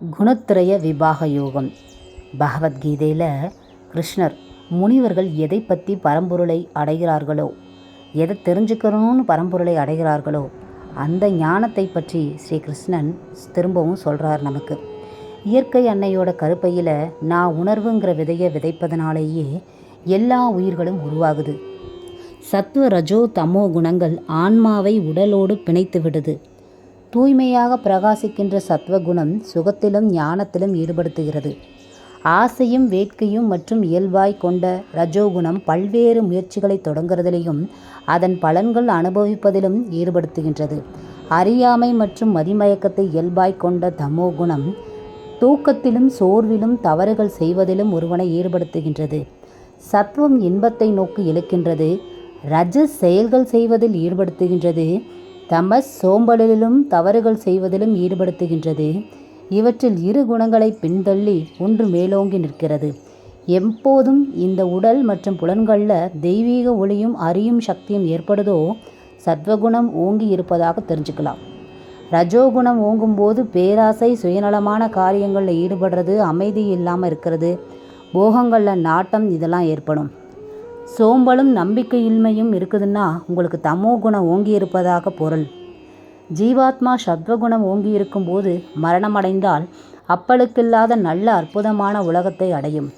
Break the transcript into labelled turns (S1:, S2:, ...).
S1: குணத்திரய விபாக யோகம். பகவத்கீதையில் கிருஷ்ணர் முனிவர்கள் எதை பற்றி பரம்பொருளை அடைகிறார்களோ எதை தெரிஞ்சுக்கணும்னு பரம்பொருளை அடைகிறார்களோ அந்த ஞானத்தை பற்றி ஸ்ரீ கிருஷ்ணன் திரும்பவும் சொல்கிறார் நமக்கு. இயற்கை அன்னையோட கருப்பையில் நான் உணர்வுங்கிற விதையை விதைப்பதனாலேயே எல்லா உயிர்களும் உருவாகுது. சத்துவ ரஜோ தமோ குணங்கள் ஆன்மாவை உடலோடு பிணைத்து விடுது. தூய்மையாக பிரகாசிக்கின்ற சத்வகுணம் சுகத்திலும் ஞானத்திலும் ஈடுபடுத்துகிறது. ஆசையும் வேட்கையும் மற்றும் இயல்பாய் கொண்ட ரஜோகுணம் பல்வேறு முயற்சிகளை தொடங்குறதிலையும் அதன் பலன்கள் அனுபவிப்பதிலும் ஈடுபடுத்துகின்றது. அறியாமை மற்றும் மதிமயக்கத்தை இயல்பாய் கொண்ட தமோகுணம் தூக்கத்திலும் சோர்விலும் தவறுகள் செய்வதிலும் ஒருவனை ஈடுபடுத்துகின்றது. சத்துவம் இன்பத்தை நோக்கி இழுக்கின்றது. ரஜ செயல்கள் செய்வதில் ஈடுபடுத்துகின்றது. தமஸ் சோம்பலிலும் தவறுகள் செய்வதிலும் ஈடுபடுத்துகின்றது. இவற்றில் இரு குணங்களை பின்தள்ளி ஒன்று மேலோங்கி நிற்கிறது. எப்போதும் இந்த உடல் மற்றும் புலன்களில் தெய்வீக ஒளியும் அறியும் சக்தியும் ஏற்படுதோ சத்வகுணம் ஓங்கி இருப்பதாக தெரிஞ்சுக்கலாம். ரஜோகுணம் ஓங்கும்போது பேராசை சுயநலமான காரியங்களில் ஈடுபடுறது அமைதி இல்லாமல் இருக்கிறது போகங்களில் நாட்டம் இதெல்லாம் ஏற்படும். சோம்பலும் நம்பிக்கையின்மையும் இருக்குதுன்னா உங்களுக்கு தமோ குணம் ஓங்கி இருப்பதாக பொருள். ஜீவாத்மா சத்வகுணம் ஓங்கி இருக்கும்போது மரணமடைந்தால் அப்பளுக்கில்லாத நல்ல அற்புதமான உலகத்தை அடையும்.